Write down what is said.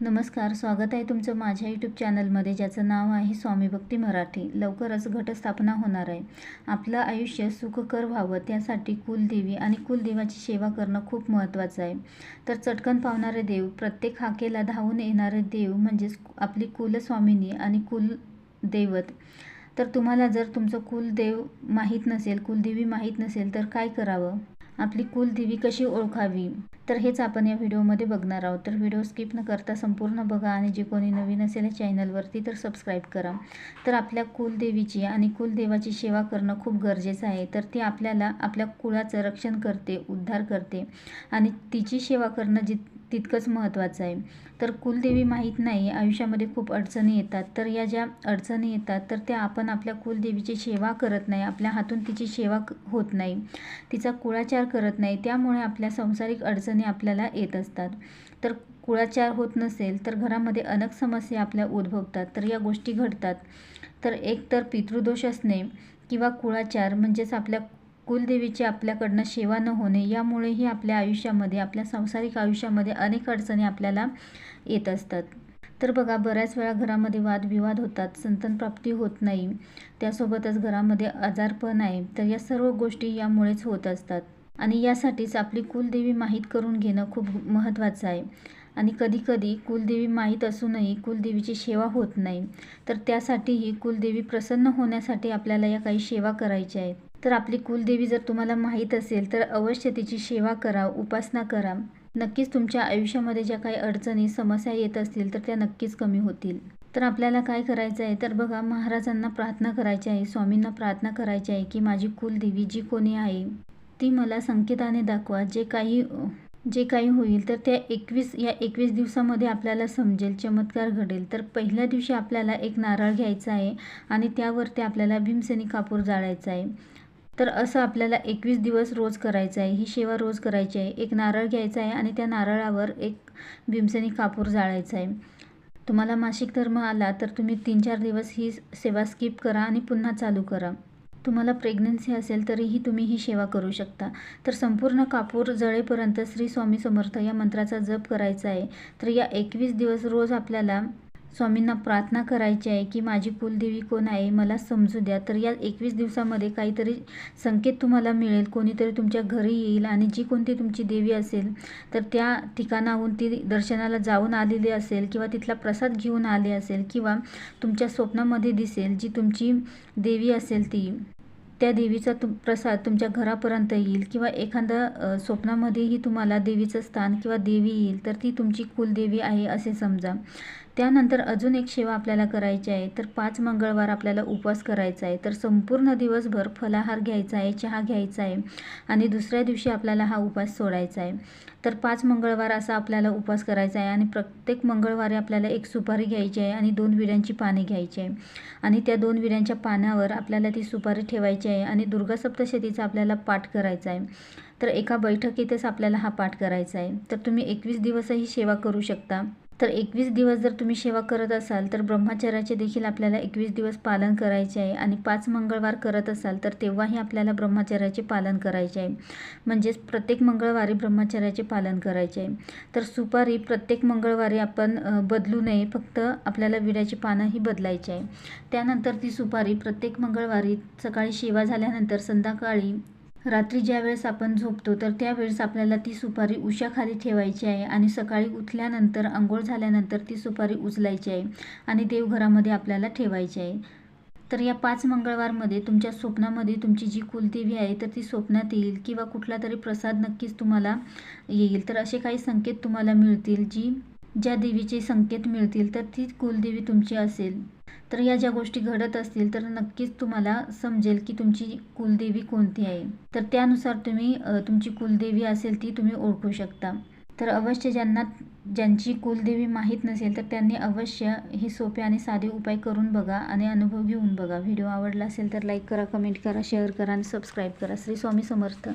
नमस्कार स्वागत आहे तुमचं माझ्या यूट्यूब चॅनलमध्ये ज्याचं नाव आहे स्वामी भक्ती मराठी. लवकरच घटस्थापना होणार आहे. आपलं आयुष्य सुखकर व्हावं त्यासाठी कुलदेवी आणि कुलदेवाची सेवा करणं खूप महत्त्वाचं आहे. तर चटकन पावणारे देव प्रत्येक हाकेला धावून येणारे देव म्हणजेच आपली कुलस्वामिनी आणि कुलदैवत. तर तुम्हाला जर तुमचं कुलदेव माहीत नसेल कुलदेवी माहीत नसेल तर काय करावं? आपली कुलदेवी कशी ओळखावी? तर हेच आपण या व्हिडिओमध्ये बघणार आहोत. तर व्हिडिओ स्किप न करता संपूर्ण बघा आणि जे कोणी नवीन असेल या चॅनलवरती तर सबस्क्राईब करा. तर आपल्या कुलदेवीची आणि कुलदेवाची सेवा करणं खूप गरजेचं आहे. तर ती आपल्याला आपल्या कुळाचं रक्षण करते उद्धार करते आणि तिची सेवा करणं जित तितकंच महत्त्वाचं आहे. तर कुलदेवी माहीत नाही आयुष्यामध्ये खूप अडचणी येतात. तर या ज्या अडचणी येतात तर त्या आपण आपल्या कुलदेवीची सेवा करत नाही. आपल्या हातून तिची सेवा होत नाही. तिचा कुळाचार करत नाही. त्यामुळे आपल्या संसारिक अडचणी आपल्याला येत असतात. तर कुळाचार होत नसेल तर घरामध्ये अनेक समस्या आपल्या उद्भवतात. तर या गोष्टी घडतात. तर एक तर पितृदोष असणे किंवा कुळाचार म्हणजेच आपल्या कुलदेवीची आपल्याकडनं सेवा न होणे यामुळेही आपल्या आयुष्यामध्ये आपल्या सांसारिक आयुष्यामध्ये अनेक अडचणी आपल्याला येत असतात. तर बघा बऱ्याच वेळा घरामध्ये वादविवाद होतात संतानप्राप्ती होत नाही त्यासोबतच घरामध्ये आजारपण आहे तर या सर्व गोष्टी यामुळेच होत असतात. आणि यासाठीच आपली कुलदेवी माहीत करून घेणं खूप महत्त्वाचं आहे. आणि कधीकधी कुलदेवी माहीत असूनही कुलदेवीची सेवा होत नाही तर त्यासाठीही कुलदेवी प्रसन्न होण्यासाठी आपल्याला या काही सेवा करायच्या आहेत. तर आपली कुलदेवी जर तुम्हाला माहीत असेल तर अवश्य तिची सेवा करा उपासना करा. नक्कीच तुमच्या आयुष्यामध्ये ज्या काही अडचणी समस्या येत असतील तर त्या नक्कीच कमी होतील. तर आपल्याला काय करायचं आहे? तर बघा महाराजांना प्रार्थना करायची आहे स्वामींना प्रार्थना करायची आहे की माझी कुलदेवी जी कोणी आहे ती मला संकेताने दाखवा. जे काही जे काही होईल तर त्या एकवीस या एकवीस दिवसामध्ये आपल्याला समजेल चमत्कार घडेल. तर पहिल्या दिवशी आपल्याला एक नारळ घ्यायचा आहे आणि त्यावरती आपल्याला भीमसेनी कापूर जाळायचा आहे. तर असं आपल्याला एकवीस दिवस रोज करायचं आहे. ही सेवा रोज करायची आहे. एक नारळ घ्यायचा आहे आणि त्या नारळावर एक भीमसेनी कापूर जाळायचा आहे. तुम्हाला मासिक धर्म आला तर तुम्ही तीन चार दिवस ही सेवा स्किप करा आणि पुन्हा चालू करा. तुम्हाला प्रेग्नन्सी असेल तरीही तुम्ही ही सेवा करू शकता. तर संपूर्ण कापूर जळेपर्यंत श्री स्वामी समर्थ या मंत्राचा जप करायचा आहे. तर या एकवीस दिवस रोज आपल्याला स्वामींना प्रार्थना करायची आहे की माझी कुलदेवी कोण आहे मला समजू द्या. तर या एकवीस दिवसामध्ये काहीतरी संकेत तुम्हाला मिळेल. कोणीतरी तुमच्या घरी येईल आणि जी कोणती तुमची देवी असेल तर त्या ठिकाणाहून ती दर्शनाला जाऊन आलेली असेल किंवा तिथला प्रसाद घेऊन आले असेल किंवा तुमच्या स्वप्नामध्ये दिसेल जी तुमची देवी असेल ती त्या देवीचा तुम प्रसाद तुमच्या घरापर्यंत येईल किंवा एखादा स्वप्नामध्येही तुम्हाला देवीचं स्थान किंवा देवी येईल तर ती तुमची कुलदेवी आहे असे समजा. त्यानंतर अजून एक सेवा आपल्याला करायची आहे तर पाच मंगळवार आपल्याला उपवास करायचा आहे. तर संपूर्ण दिवसभर फलाहार घ्यायचा आहे चहा घ्यायचा आहे आणि दुसऱ्या दिवशी आपल्याला हा उपवास सोडायचा आहे. तर पाच मंगळवार असा आपल्याला उपवास करायचा आहे आणि प्रत्येक मंगळवारी आपल्याला एक सुपारी घ्यायची आहे आणि दोन विड्यांची पाने घ्यायची आहे. आणि त्या दोन विड्यांच्या पानावर आपल्याला ती सुपारी ठेवायची आहे आणि दुर्गा सप्तशतीचा आपल्याला पाठ करायचा आहे. तर एका बैठकीतच आपल्याला हा पाठ करायचा आहे. तर तुम्ही एकवीस दिवसही सेवा करू शकता. तर एकवीस दिवस जर तुम्ही सेवा करत असाल तर ब्रह्मचर्याचे देखील आपल्याला एकवीस दिवस पालन करायचे आहे आणि पाच मंगळवार करत असाल तर तेव्हाही आपल्याला ब्रह्मचर्याचे पालन करायचे आहे. म्हणजेच प्रत्येक मंगळवारी ब्रह्मचर्याचे पालन करायचे आहे. तर सुपारी प्रत्येक मंगळवारी आपण बदलू नये फक्त आपल्याला विड्याची पानंही बदलायची आहे. त्यानंतर ती सुपारी प्रत्येक मंगळवारी सकाळी सेवा झाल्यानंतर संध्याकाळी रात्री ज्या वेळेस आपण झोपतो तर त्यावेळेस आपल्याला ती सुपारी उशाखाली ठेवायची आहे आणि सकाळी उठल्यानंतर आंघोळ झाल्यानंतर ती सुपारी उचलायची आहे आणि देवघरामध्ये आपल्याला ठेवायची आहे. तर या पाच मंगळवारमध्ये तुमच्या स्वप्नामध्ये तुमची जी कुलदेवी आहे तर ती स्वप्नात येईल किंवा कुठला तरी प्रसाद नक्कीच तुम्हाला येईल. तर असे काही संकेत तुम्हाला मिळतील जी ज्या देवीचे संकेत मिळतील तर ती कुलदेवी तुमची असेल. तर या ज्या गोष्टी घडत असतील तर नक्कीच तुम्हाला समजेल की तुमची कुलदेवी कोणती आहे. तर त्यानुसार तुम्ही तुमची कुलदेवी असेल ती तुम्ही ओळखू शकता. तर अवश्य ज्यांना ज्यांची कुलदेवी माहीत नसेल तर त्यांनी अवश्य हे सोपे आणि साधे उपाय करून बघा आणि अनुभव घेऊन बघा. व्हिडिओ आवडला असेल तर लाईक करा कमेंट करा शेअर करा आणि सबस्क्राईब करा. श्री स्वामी समर्थ.